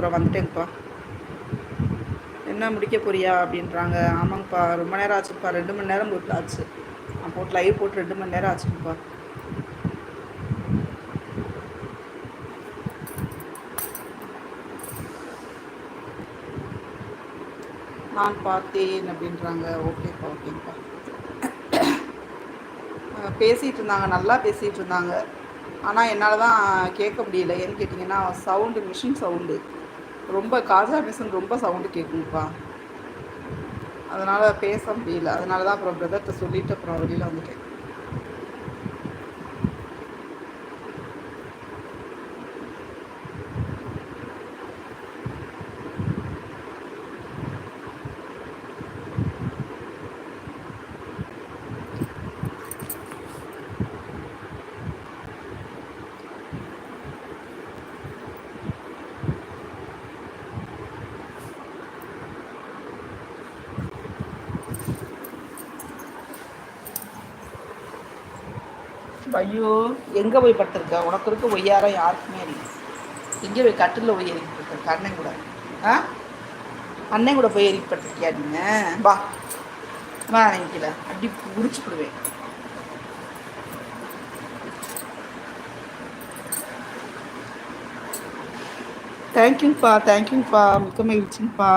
அப்புறம் வந்துட்டேங்கப்பா என்ன முடிக்க போறியா அப்படின்றாங்க. ஆமாங்கப்பா ரொம்ப நேரம் ஆச்சுப்பா. ரெண்டு மணி நேரம் போட்டு ஆச்சு. நான் போட்டு லைவ் போட்டு ரெண்டு மணி நேரம் ஆச்சுங்கப்பா. நான் பார்த்தேன் அப்படின்றாங்க. ஓகேப்பா ஓகேப்பா பேசிகிட்டு இருந்தாங்க. நல்லா பேசிகிட்டு இருந்தாங்க. ஆனால் என்னால் தான் கேட்க முடியல. ஏன்னு கேட்டிங்கன்னா சவுண்டு மிஷின் சவுண்டு ரொம்ப காஜா மிஷின் ரொம்ப சவுண்டு கேட்குங்கப்பா அதனால் பேச முடியல. அதனால தான் அப்புறம் பிரதர்கிட்ட சொல்லிவிட்டு அப்புறம் வெளியில் வந்துட்டேன். ஐயோ எங்கே போய் படுத்துருக்க? உனக்கு இருக்க ஒய்யாரம் யாருக்குமே இல்லை. எங்கே போய் கட்டில் போய் எரிக்கப்பட்டிருக்க அண்ணன் கூட. ஆ? அண்ணன் கூட போய் எரிக்கப்பட்டிருக்கியா நீங்கள் வா. வா நினைக்கல அப்படி முடிச்சு விடுவேன் தேங்க்யூங்கப்பா தேங்க்யூங்கப்பா மிக்க மகிழ்ச்சிங்கப்பா.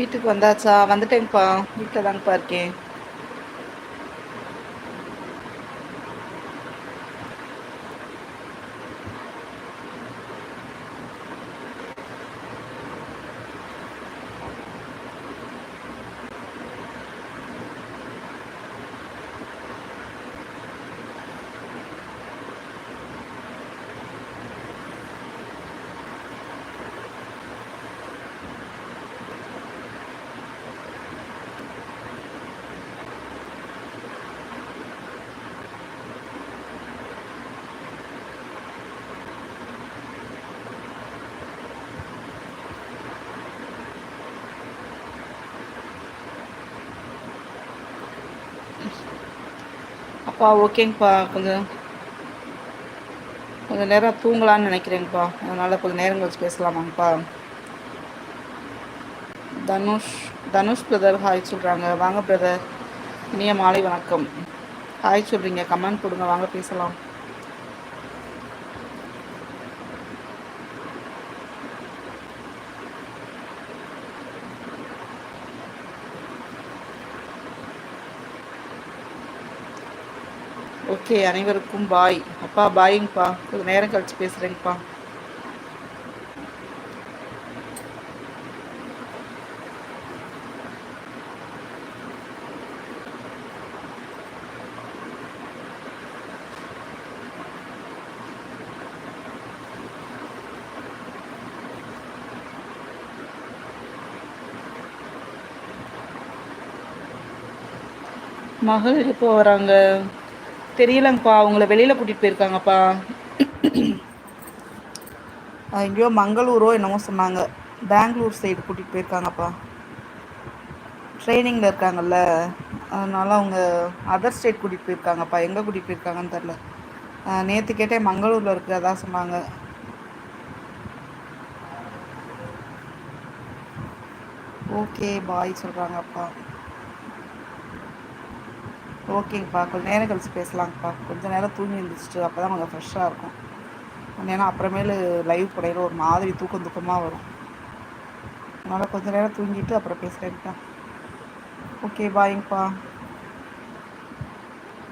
வீட்டுக்கு வந்தாச்சா? வந்துட்டேங்கப்பா வீட்டில் தாங்கப்பா இருக்கேன். பா ஓகேங்கப்பா. கொஞ்சம் கொஞ்சம் நேரம் தூங்கலான்னு நினைக்கிறேங்கப்பா. அதனால் கொஞ்சம் நேரம் கழிச்சு பேசலாமாங்கப்பா. தனுஷ் தனுஷ் பிரதர் ஹாய் சொல்கிறாங்க வாங்க பிரதர் இனிய மாலை வணக்கம். ஹாய் சொல்கிறீங்க கமெண்ட் கொடுங்க வாங்க பேசலாம். ஓகே அனைவருக்கும் பாய். அப்பா பாய்ங்கப்பா. கொஞ்சம் நேரம் கழிச்சு பேசுகிறேங்கப்பா மகள் எப்போ வராங்க? தெரியலங்கப்பா அவங்கள வெளியில் கூட்டிகிட்டு போயிருக்காங்கப்பா. எங்கேயோ மங்களூரோ என்னமோ சொன்னாங்க. பெங்களூர் சைடு கூட்டிகிட்டு போயிருக்காங்கப்பா. ட்ரைனிங்கில் இருக்காங்கல்ல அதனால் அவங்க அதர் ஸ்டேட் கூட்டிகிட்டு போயிருக்காங்கப்பா. எங்கே கூட்டிகிட்டு போயிருக்காங்கன்னு தெரில நேற்று கேட்டேன் மங்களூரில் இருக்கிறதா சொன்னாங்க. ஓகே பாய் சொல்கிறாங்கப்பா ஓகேங்கப்பா. கொஞ்சம் நேரம் கழிச்சு பேசலாங்கப்பா. கொஞ்சம் நேரம் தூங்கி எழுந்திரிச்சிட்டு அப்போ தான் கொஞ்சம் ஃப்ரெஷ்ஷாக இருக்கும். ஏன்னா அப்புறமேலு லைவ் படையில் ஒரு மாதிரி தூக்கம் தூக்கமாக வரும். அதனால் கொஞ்சம் நேரம் தூங்கிட்டு அப்புறம் பேசுகிறேன்ப்பா ஓகே பாய்ங்கப்பா